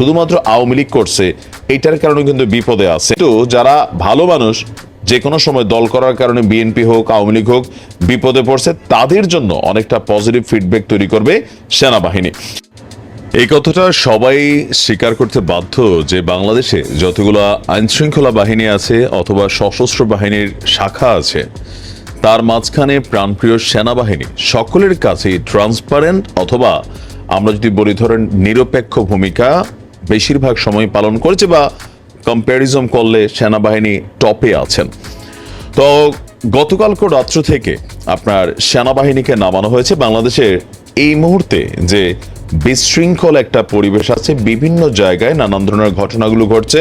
শুধুমাত্র আওয়ামী লীগ করছে এইটার কারণে কিন্তু বিপদে আছে। কিন্তু যারা ভালো মানুষ যে কোনো সময় দল করার কারণে বিএনপি হোক, আওয়ামী লীগ হোক, বিপদে পড়ছে, তাদের জন্য অনেকটা পজিটিভ ফিডব্যাক তৈরি করবে সেনাবাহিনী। এই কথাটা সবাই স্বীকার করতে বাধ্য যে বাংলাদেশে যতগুলো আইনশৃঙ্খলা বাহিনী আছে অথবা সশস্ত্র বাহিনীর শাখা আছে, তার মাঝখানে প্রাণপ্রিয় সেনাবাহিনী, সকলের কাছেই ট্রান্সপারেন্ট অথবা আমরা যদি বলি ধরেন নিরপেক্ষ ভূমিকা বেশিরভাগ সময় পালন করেছে বা কম্প্যারিজম করলে সেনাবাহিনী টপে আছেন। তো গতকালকে রাত্র থেকে আপনার সেনাবাহিনীকে নামানো হয়েছে। বাংলাদেশের এই মুহূর্তে যে বিশৃঙ্খল একটা পরিবেশ আছে, বিভিন্ন জায়গায় নানান ধরনের ঘটনাগুলো ঘটছে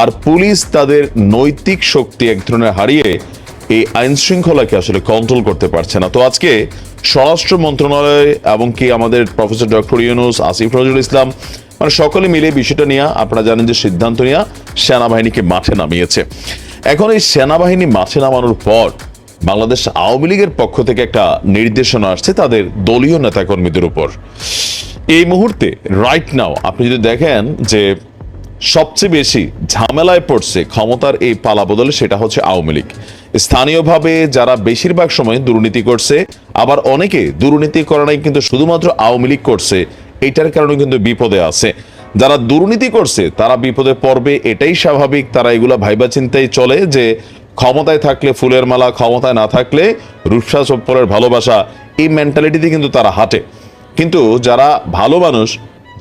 আর পুলিশ তাদের নৈতিক শক্তি এক ধরনের হারিয়ে এই আইন শৃঙ্খলাকে আসলে কন্ট্রোল করতে পারছে না। তো আজকে স্বরাষ্ট্র মন্ত্রণালয় এবং কি আমাদের প্রফেসর ডক্টর ইউনুস, আসিফ নজরুল ইসলাম মানে সকলে মিলে বিষয়টা নিয়ে আপনারা জানেন যে সিদ্ধান্ত নিয়ে সেনাবাহিনীকে মাঠে নামিয়েছে। এখন এই সেনাবাহিনী মাঠে নামানোর পর বাংলাদেশ আওয়ামী লীগের পক্ষ থেকে একটা নির্দেশনা আসছে তাদের দলীয় নেতাকর্মীদের উপর। এই মুহূর্তে রাইট নাও আপনি যদি দেখেন যে সবচেয়ে বেশি ঝামেলায় পড়ছে ক্ষমতার এই পালা বদলে সেটা হচ্ছে আওয়ামী লীগ। স্থানীয়ভাবে যারা বেশিরভাগ সময় দুর্নীতি করছে, আবার অনেকে দুর্নীতি করে নাই কিন্তু শুধুমাত্র আওয়ামী লীগ করছে এটার কারণে কিন্তু বিপদে আছে। যারা দুর্নীতি করছে, তারা বিপদে পড়বে, এটাই স্বাভাবিক। তারা এগুলা ভাইবা চিন্তায় চলে যে ক্ষমতায় থাকলে ফুলের মালা, ক্ষমতায় না থাকলে রূপসা চপ্পলের ভালোবাসা, এই মেন্টালিটিতে কিন্তু তারা হাঁটে। কিন্তু যারা ভালো মানুষ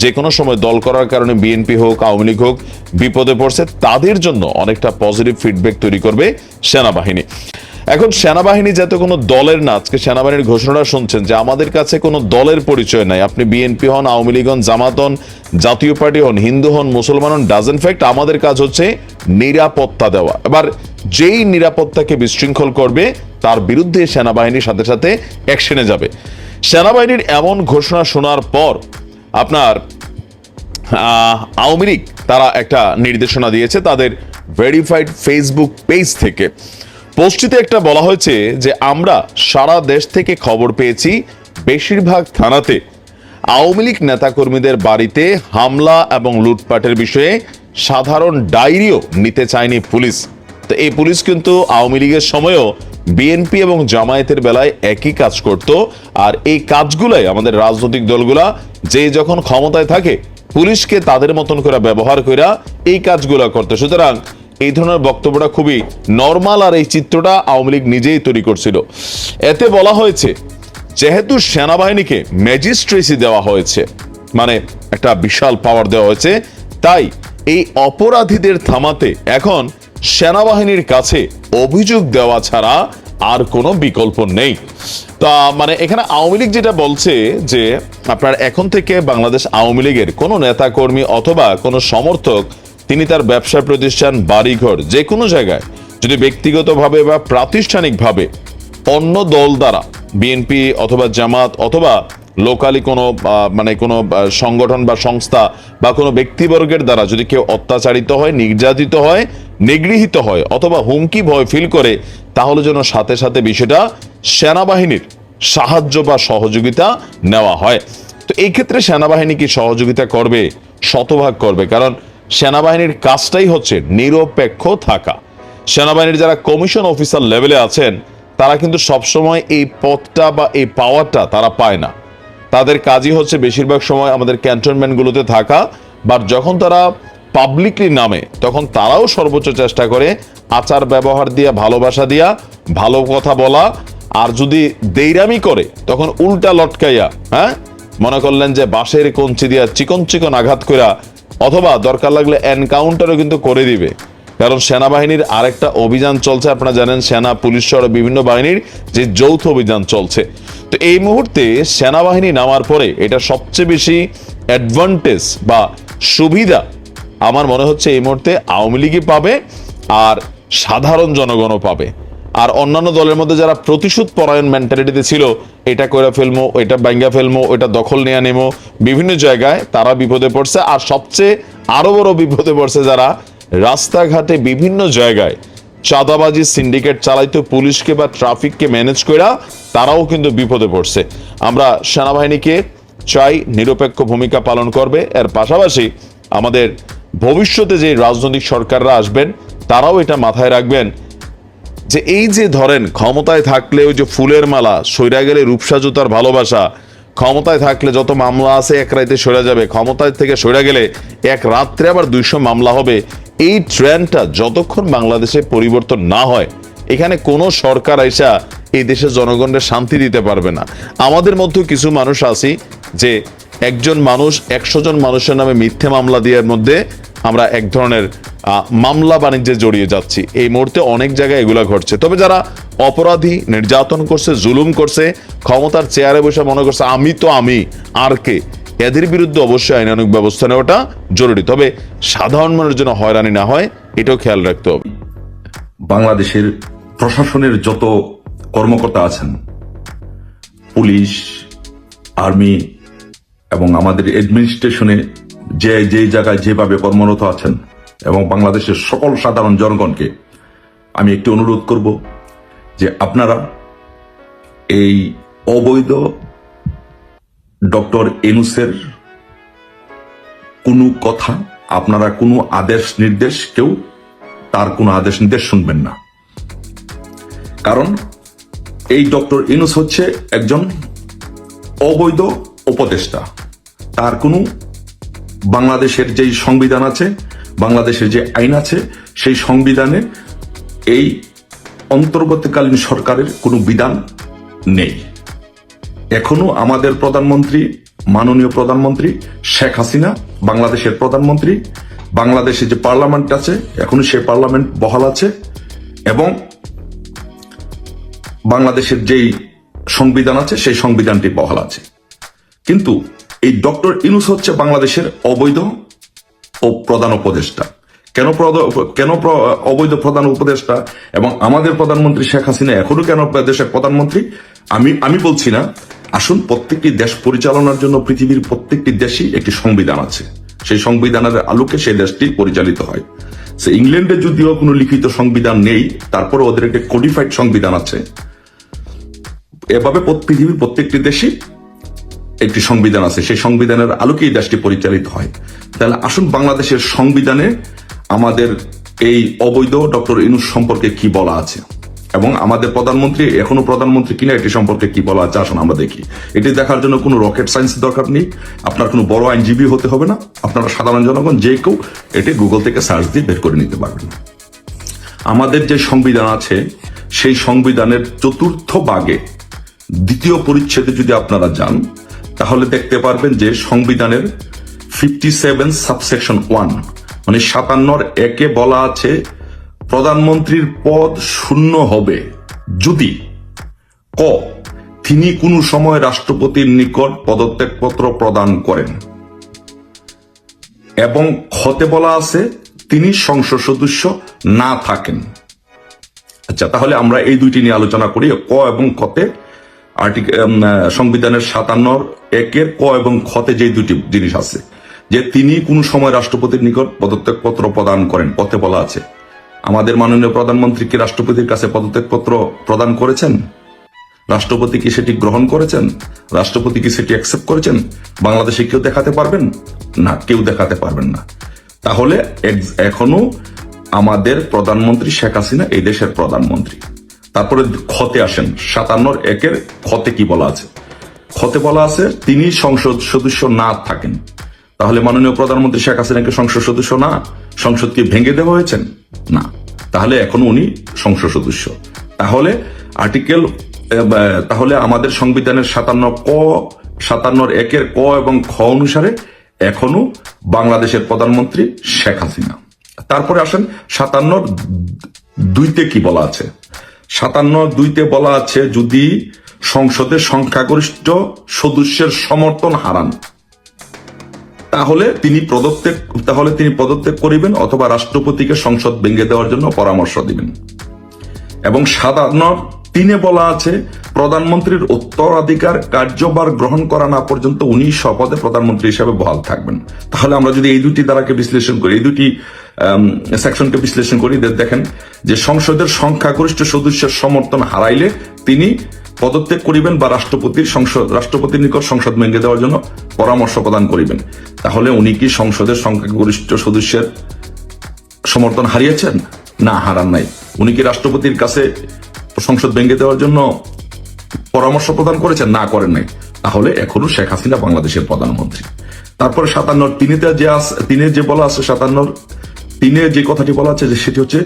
যে কোনো সময় দল করার কারণে বিএনপি হোক, আওয়ামী লীগ হোক, বিপদে পড়ছে, তাদের জন্য অনেকটা পজিটিভ ফিডব্যাক তৈরি করবে সেনাবাহিনী। এখন সেনাবাহিনী যাতে কোনো দলের না, আজকে সেনাবাহিনীর ঘোষণা শুনছেন যে আমাদের কাছে কোনো দলের পরিচয় নাই। আপনি বিএনপি হন, আওয়ামী লীগ হন, জামাত হন, জাতীয় পার্টি হন, হিন্দু হন, মুসলমান হন ডাজেন ফ্যাক্ট আমাদের কাজ হচ্ছে নিরাপত্তা দেওয়া। এবার যেই নিরাপত্তাকে বিশৃঙ্খল করবে, তার বিরুদ্ধে সেনাবাহিনীর সাথে সাথে অ্যাকশনে যাবে। সেনাবাহিনীর এমন ঘোষণা শোনার পর আপনার আওয়ামী লীগ তারা একটা নির্দেশনা দিয়েছে তাদের ভেরিফাইড ফেসবুক পেজ থেকে। পোস্টটিতে একটা বলা হয়েছে যে আমরা সারা দেশ থেকে খবর পেয়েছি বেশিরভাগ থানাতে আওয়ামী লীগ নেতাকর্মীদের বাড়িতে হামলা এবং লুটপাটের বিষয়ে সাধারণ ডায়েরিও নিতে চায়নি পুলিশ। তো এই পুলিশ কিন্তু আওয়ামী লীগের সময়ও বিএনপি এবং জামায়াতের বেলায় একই কাজ করত আর এই কাজগুলাই আমাদের রাজনৈতিক দলগুলা যে যখন ক্ষমতায় থাকে পুলিশকে তাদের মতন করে ব্যবহার কইরা এই কাজগুলো করতে। সুতরাং এই ধরনের বক্তব্যটা খুবই নর্মাল আর এই চিত্রটা আওয়ামী লীগ নিজেই তৈরি করছিল। এতে বলা হয়েছে, যেহেতু সেনাবাহিনীকে ম্যাজিস্ট্রেসি দেওয়া হয়েছে মানে একটা বিশাল পাওয়ার দেওয়া হয়েছে, তাই এই অপরাধীদের থামাতে এখন সেনাবাহিনীর কাছে অভিযোগ দেওয়া ছাড়া আর কোনো বিকল্প নেই। তা মানে এখানে আওয়ামী লীগ যেটা বলছে যে, আপনার এখন থেকে বাংলাদেশ আওয়ামী লীগের কোনো নেতাকর্মী অথবা কোনো সমর্থক তিনি তার ব্যবসা প্রতিষ্ঠান বাড়িঘর যে কোনো জায়গায়, যদি ব্যক্তিগতভাবে বা প্রাতিষ্ঠানিকভাবে অন্য দল দ্বারা বিএনপি অথবা জামাত অথবা লোকালি কোনো মানে কোনো সংগঠন বা সংস্থা বা কোনো ব্যক্তিবর্গের দ্বারা যদি কেউ অত্যাচারিত হয়, নির্যাতিত হয়, নিগৃহীত হয় অথবা হুমকি ভয় ফিল করে, তাহলে যেন সাথে সাথে বিষয়টা সেনাবাহিনীর সাহায্য বা সহযোগিতা নেওয়া হয়। তো এই ক্ষেত্রে সেনাবাহিনী কি সহযোগিতা করবে, শতভাগ করবে? কারণ সেনাবাহিনীর কাজটাই হচ্ছে নিরপেক্ষ থাকা। সেনাবাহিনীর যারা কমিশন অফিসার লেভেলে আছেন, তারা কিন্তু সবসময় এই পদটা বা এই পাওয়ারটা তারা পায় না। তাদের কাজই হচ্ছে বেশিরভাগ সময় আমাদের ক্যান্টনমেন্টগুলোতে থাকা বাট যখন তারা পাবলিকলি নামে, তখন তারাও সর্বোচ্চ চেষ্টা করে আচার ব্যবহার দিয়া, ভালোবাসা দিয়া, ভালো কথা বলা, আর যদি দেইরামি করে, তখন উল্টা লটকাইয়া হ্যাঁ? মনে করলেন যে বাঁশের কঞ্চি দিয়া চিকন চিকন আঘাত কইরা অথবা দরকার লাগলে এনকাউন্টারও কিন্তু করে দিবে। কারণ সেনাবাহিনীর আরেকটা অভিযান চলছে, আপনারা জানেন সেনা, পুলিশ সহ বিভিন্ন বাহিনীর যে যৌথ অভিযান চলছে। তো এই মুহূর্তে সেনাবাহিনী নামার পরে এটা সবচেয়ে বেশি অ্যাডভান্টেজ বা সুবিধা আমার মনে হচ্ছে এই মুহূর্তে আওয়ামী লীগই পাবে আর সাধারণ জনগণও পাবে। আর অন্যান্য দলের মধ্যে যারা প্রতিশোধ পরায়ণ মেন্টালিটিতে ছিল, এটা করে ফেলমো এটা ব্যাঙ্গা ফেলমো এটা দখল নেওয়া নেমো বিভিন্ন জায়গায় তারা বিপদে পড়ছে, আর সবচেয়ে আরও বড় বিপদে পড়ছে যারা রাস্তাঘাটে বিভিন্ন জায়গায় চাঁদাবাজি সিন্ডিকেট চালাইতো পুলিশকে বা ট্রাফিককে ম্যানেজ করা তারাও কিন্তু বিপদে পড়ছে। আমরা সেনাবাহিনীকে চাই নিরপেক্ষ ভূমিকা পালন করবে। এর পাশাপাশি আমাদের ভবিষ্যতে যে রাজনৈতিক সরকাররা আসবেন, তারাও এটা মাথায় রাখবেন। যে এই যে ধরেন ক্ষমতায় থাকলে ওই যে ফুলের মালা, সইরা গেলে রূপসা জুতার ভালোবাসা, ক্ষমতায় থাকলে যত মামলা আছে এক রাইতে সরে যাবে, ক্ষমতায় থেকে সরে গেলে এক রাত্রে আবার দুইশো মামলা হবে। এই ট্রেন্ডটা যতক্ষণ বাংলাদেশে পরিবর্তন না হয়, এখানে কোনো সরকার আইসা এই দেশের জনগণের শান্তি দিতে পারবে না। আমাদের মধ্যে কিছু মানুষ আছি যে একজন মানুষ, একশো জন মানুষের নামে মিথ্যে মামলা দেওয়ার মধ্যে আমরা এক ধরনের মামলা বাণিজ্যে জড়িয়ে যাচ্ছি। এই মুহূর্তে অনেক জায়গায় এগুলো ঘটছে। তবে যারা অপরাধী, নির্যাতন করছে, জুলুম করছে, ক্ষমতার চেয়ারে বসে মনে করছে, আমি তো আমি, আর কে? এদের বিরুদ্ধে অবশ্যই আইনানুক ব্যবস্থা নেওয়াটা জরুরি। তবে সাধারণ মানুষের জন্য হয়রানি না হয়, এটাও খেয়াল রাখতে হবে। বাংলাদেশের প্রশাসনের যত কর্মকর্তা আছেন, পুলিশ, আর্মি এবং আমাদের অ্যাডমিনিস্ট্রেশনে যে যে জায়গায় যেভাবে কর্মরত আছেন এবং বাংলাদেশের সকল সাধারণ জনগণকে আমি একটি অনুরোধ করব যে আপনারা এই অবৈধ ডক্টর এনুসের কোনো কথা, আপনারা কোনো আদেশ নির্দেশ, কেউ তার কোনো আদেশ নির্দেশ শুনবেন না। কারণ এই ডক্টর ইনুস হচ্ছে একজন অবৈধ উপদেষ্টা। তার কোনো বাংলাদেশের যেই সংবিধান আছে বাংলাদেশের যে আইন আছে, সেই সংবিধানে এই অন্তর্বর্তীকালীন সরকারের কোনো বিধান নেই। এখনও আমাদের প্রধানমন্ত্রী, মাননীয় প্রধানমন্ত্রী শেখ হাসিনা, বাংলাদেশের প্রধানমন্ত্রী, বাংলাদেশে যে পার্লামেন্ট আছে, এখনও সে পার্লামেন্ট বহাল আছে এবং বাংলাদেশের যেই সংবিধান আছে, সেই সংবিধানটি বহাল আছে। কিন্তু এই ডক্টর ইনুস হচ্ছে বাংলাদেশের অবৈধ প্রধান উপদেষ্টা। কেন কেন অবৈধ প্রধান উপদেষ্টা? এবং আমাদের প্রধানমন্ত্রী শেখ হাসিনা এখনও কেন দেশের প্রধানমন্ত্রী? আমি আমি বলছি না। আসুন, প্রত্যেকটি দেশ পরিচালনার জন্য পৃথিবীর প্রত্যেকটি দেশই একটি সংবিধান আছে। সেই সংবিধানের আলোকে সেই দেশটি পরিচালিত হয়। সে ইংল্যান্ডে যদিও কোনো লিখিত সংবিধান নেই, তারপরে ওদের একটি কোডিফাইড সংবিধান আছে। এভাবে পৃথিবীর প্রত্যেকটি দেশই একটি সংবিধান আছে, সেই সংবিধানের আলোকেই দেশটি পরিচালিত হয়। তাহলে আসুন বাংলাদেশের সংবিধানে আমাদের এই অবৈধ ডক্টর ইনুস সম্পর্কে কি বলা আছে? এবং আমাদের প্রধানমন্ত্রী, এখনও প্রধানমন্ত্রী কিনা এটি সম্পর্কে কি বলা আছে, আসুন আমরা দেখি। এটি দেখার জন্য কোনো রকেট সায়েন্স দরকার নেই। আপনার কোনো বড় আইনজীবী হতে হবে না। আপনারা সাধারণ জনগণ, যে কেউ এটি গুগল থেকে সার্চ দিয়ে বের করে নিতে পারবেন। আমাদের যে সংবিধান আছে, সেই সংবিধানের চতুর্থ বাগে দ্বিতীয় পরিচ্ছেদে যদি আপনারা যান তাহলে দেখতে পারবেন যে সংবিধানের ফিফটি সেভেন সাবসেকশন ওয়ান মানে সাতান্নর একে বলা আছে, প্রধানমন্ত্রীর পদ শূন্য হবে যদি ক, তিনি কোনো সময় রাষ্ট্রপতির নিকট পদত্যাগপত্র প্রদান করেন। এবং খতে বলা আছে, তিনি সংসদ সদস্য না থাকেন। আচ্ছা তাহলে আমরা এই দুইটি নিয়ে আলোচনা করি, ক এবং খতে। সংবিধানের সাতান্নর একের ক এবং খতে যে দুটি জিনিস আছে, যে তিনি কোন সময় রাষ্ট্রপতির নিকট পদত্যাগপত্র প্রদান করেন, পথে বলা আছে। আমাদের মাননীয় প্রধানমন্ত্রী কি রাষ্ট্রপতির কাছে পদত্যাগপত্র প্রদান করেছেন? রাষ্ট্রপতি কি সেটি গ্রহণ করেছেন? রাষ্ট্রপতি কি সেটি অ্যাকসেপ্ট করেছেন? বাংলাদেশে কেউ দেখাতে পারবেন? না, কেউ দেখাতে পারবেন না। তাহলে এখনও আমাদের প্রধানমন্ত্রী শেখ হাসিনা এই দেশের প্রধানমন্ত্রী। তারপরে খতে আসেন। সাতান্নর একের খতে কি বলা আছে? খতে বলা আছে তিনি সংসদ সদস্য না থাকেন। তাহলে মাননীয় প্রধানমন্ত্রী শেখ হাসিনাকে সংসদ সদস্য না সংসদকে ভেঙে দেওয়া হয়েছেন? না। তাহলে এখনও উনি সংসদ সদস্য। তাহলে আর্টিকেল তাহলে আমাদের সংবিধানের সাতান্ন ক, সাতান্নর একের ক এবং খ অনুসারে এখনও বাংলাদেশের প্রধানমন্ত্রী শেখ হাসিনা। তারপরে আসেন সাতান্নর দুইতে কি বলা আছে? সাতান্ন দুইতে বলা আছে, যদি সংসদের সংখ্যাগরিষ্ঠ সদস্যের সমর্থন হারান, তাহলে তিনি পদত্যাগ, তাহলে তিনি পদত্যাগ করিবেন অথবা রাষ্ট্রপতিকে সংসদ ভেঙে দেওয়ার জন্য পরামর্শ দিবেন। এবং সাধারণ তিনে বলা আছে, প্রধানমন্ত্রীর উত্তরাধিকার কার্যভার গ্রহণ করা না পর্যন্ত উনি শপথে প্রধানমন্ত্রী হিসাবে বহাল থাকবেন। তাহলে আমরা যদি এই দুটি দ্বারাকে বিশ্লেষণ করি, এই দুটি সেকশনকে বিশ্লেষণ করি দেখেন যে সংসদের সংখ্যাগরিষ্ঠ সদস্যের সমর্থন হারাইলে তিনি পদত্যাগ করিবেন বা রাষ্ট্রপতির সংসদ, রাষ্ট্রপতির নিকট সংসদ ভেঙে দেওয়ার জন্য পরামর্শ প্রদান করিবেন। তাহলে উনি কি সংসদের সংখ্যাগরিষ্ঠ সদস্যের সমর্থন হারিয়েছেন? না, হারান নাই। উনি কি রাষ্ট্রপতির কাছে সংসদ ভেঙে দেওয়ার জন্য পরামর্শ প্রদান করেছেন, না করেন নাই। তাহলে এখনও শেখ হাসিনা বাংলাদেশের প্রধানমন্ত্রী। তারপরে সাতান্নর তিনেতে যে তিনে যে বলা আছে সাতান্নর তিনে যে কথাটি বলা আছে যে সেটি হচ্ছে,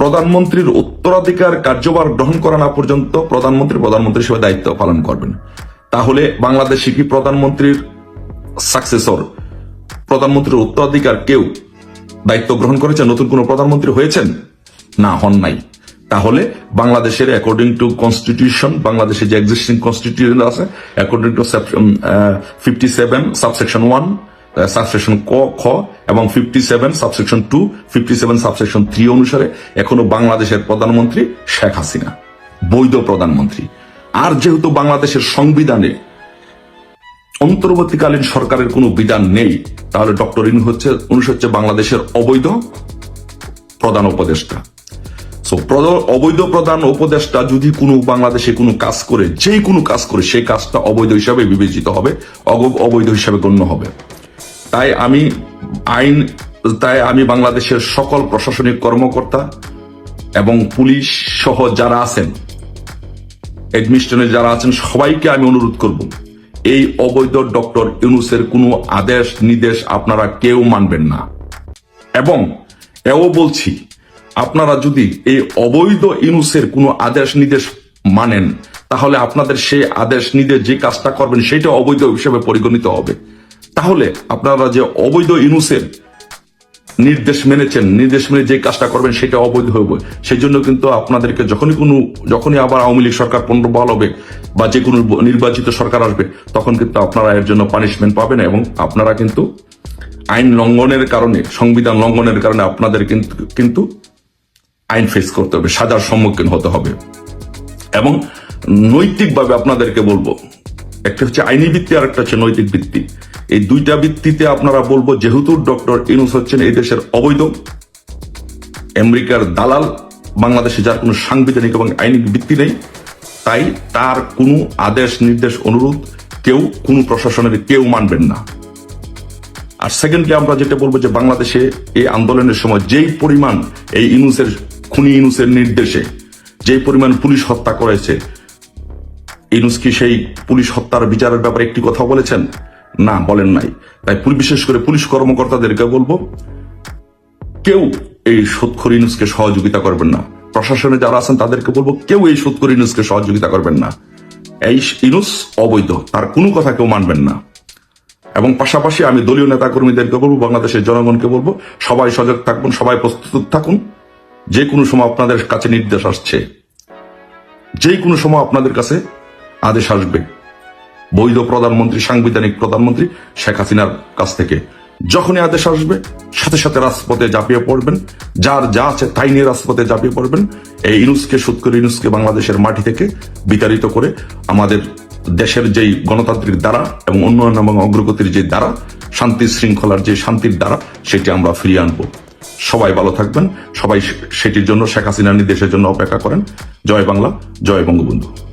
প্রধানমন্ত্রীর উত্তরাধিকার কার্যভার গ্রহণ করা না পর্যন্ত প্রধানমন্ত্রী প্রধানমন্ত্রী হিসেবে দায়িত্ব পালন করবেন। তাহলে বাংলাদেশে কি প্রধানমন্ত্রীর সাকসেসর প্রধানমন্ত্রীর উত্তরাধিকার কেউ দায়িত্ব গ্রহণ করেছেন, নতুন কোন প্রধানমন্ত্রী হয়েছেন? না, হন নাই। তাহলে বাংলাদেশের অ্যাকর্ডিং টু কনস্টিটিউশন বাংলাদেশের যে এক্সিস্টিং কনস্টিটিউশন আছে according to fifty seven subsection one subsection ক, খ, এবং fifty seven subsection two fifty seven subsection three অনুসারে এখনও বাংলাদেশের প্রধানমন্ত্রী শেখ হাসিনা, বৈধ প্রধানমন্ত্রী। আর যেহেতু বাংলাদেশের সংবিধানে অন্তর্বর্তীকালীন সরকারের কোনো বিধান নেই, তাহলে ডক্টর ইনু হচ্ছে, উনি হচ্ছে বাংলাদেশের অবৈধ প্রধান উপদেষ্টা। সো অবৈধ প্রধান উপদেষ্টা যদি কোনো বাংলাদেশে কোনো কাজ করে কোনো কাজ করে, সেই কাজটা অবৈধ হিসাবে বিবেচিত হবে অবৈধ হিসাবে গণ্য হবে। তাই আমি আইন, তাই আমি বাংলাদেশের সকল প্রশাসনিক কর্মকর্তা এবং পুলিশ সহ যারা আছেন অ্যাডমিনিস্ট্রেশনে যারা আছেন, সবাইকে আমি অনুরোধ করব, এই অবৈধ ডক্টর ইউনুসের কোনো আদেশ নির্দেশ আপনারা কেউ মানবেন না। এবং এও বলছি আপনারা যদি এই অবৈধ ইনুসের কোনো আদেশ নির্দেশ মানেন, তাহলে আপনাদের সেই আদেশ নির্দেশ যে কাজটা করবেন, সেটা অবৈধ হিসেবে পরিগণিত হবে। তাহলে আপনারা যে অবৈধ ইনুসের নির্দেশ মেনেছেন, নির্দেশ মেনে যে কাজটা করবেন, সেটা অবৈধ হবে। সেই জন্য কিন্তু আপনাদেরকে যখনই কোনো, যখনই আবার আওয়ামী লীগ সরকার পুনর্বহাল হবে বা যে কোনো নির্বাচিত সরকার আসবে, তখন কিন্তু আপনারা এর জন্য পানিশমেন্ট পাবেন এবং আপনারা কিন্তু আইন লঙ্ঘনের কারণে, সংবিধান লঙ্ঘনের কারণে আপনাদের কিন্তু কিন্তু আইন ফেস করতে হবে, সাজার সম্মুখীন হতে হবে। এবং নৈতিকভাবে আপনাদেরকে বলব, একটা হচ্ছে আইনি ভিত্তি আর একটা হচ্ছে নৈতিক ভিত্তি। এই দুইটা ভিত্তিতে আপনারা বলব, যেহেতু ডক্টর ইনুস হচ্ছেন এই দেশের অবৈধ, আমেরিকার দালাল, বাংলাদেশে যার কোনো সাংবিধানিক এবং আইনি ভিত্তি নেই, তাই তার কোনো আদেশ, নির্দেশ, অনুরোধ কেউ, কোনো প্রশাসনের কেউ মানবেন না। আর সেকেন্ডলি আমরা যেটা বলব যে বাংলাদেশে এই আন্দোলনের সময় যেই পরিমাণ এই ইনুসের খুনি ইনুসের নির্দেশে যেই পরিমাণ পুলিশ হত্যা করেছে। ইনুস কি সেই পুলিশ হত্যার বিচারের ব্যাপারে একটি কথা বলেছেন? না, বলেন নাই। তাই বিশেষ করে পুলিশ কর্মকর্তাদেরকে বলব, কেউ এই সুৎখর ইনুসকে সহযোগিতা করবেন না। প্রশাসনে যারা আছেন তাদেরকে বলব, কেউ এই সুৎখর ইনুসকে সহযোগিতা করবেন না। এই ইনুস অবৈধ, তার কোনো কথা কেউ মানবেন না। এবং পাশাপাশি আমি দলীয় নেতা কর্মীদেরকে বলব, বাংলাদেশের জনগণকে বলব, সবাই সজাগ থাকুন, সবাই প্রস্তুত থাকুন। যে কোনো সময় আপনাদের কাছে নির্দেশ আসছে। যে কোনো সময় আপনাদের কাছে আদেশ আসবে। বৈধ প্রধানমন্ত্রী, সাংবিধানিক প্রধানমন্ত্রী শেখ হাসিনার কাছ থেকে। যখনই আদেশ আসবে, সাথে সাথে রাজপথে ঝাঁপিয়ে পড়বেন। যার যা আছে তাই নিয়ে রাজপথে ঝাঁপিয়ে পড়বেন। এই ইনুসকে, সুৎকর ইনুসকে বাংলাদেশের মাটি থেকে বিতাড়িত করে আমাদের দেশের যেই গণতান্ত্রিক দ্বারা এবং উন্নয়ন এবং অগ্রগতির যে দ্বারা, শান্তি শৃঙ্খলার যে শান্তির দ্বারা, সেটি আমরা ফিরিয়ে আনব। সবাই ভালো থাকবেন। সবাই সেটির জন্য শেখ হাসিনার নির্দেশের জন্য অপেক্ষা করেন। জয় বাংলা, জয় বঙ্গবন্ধু।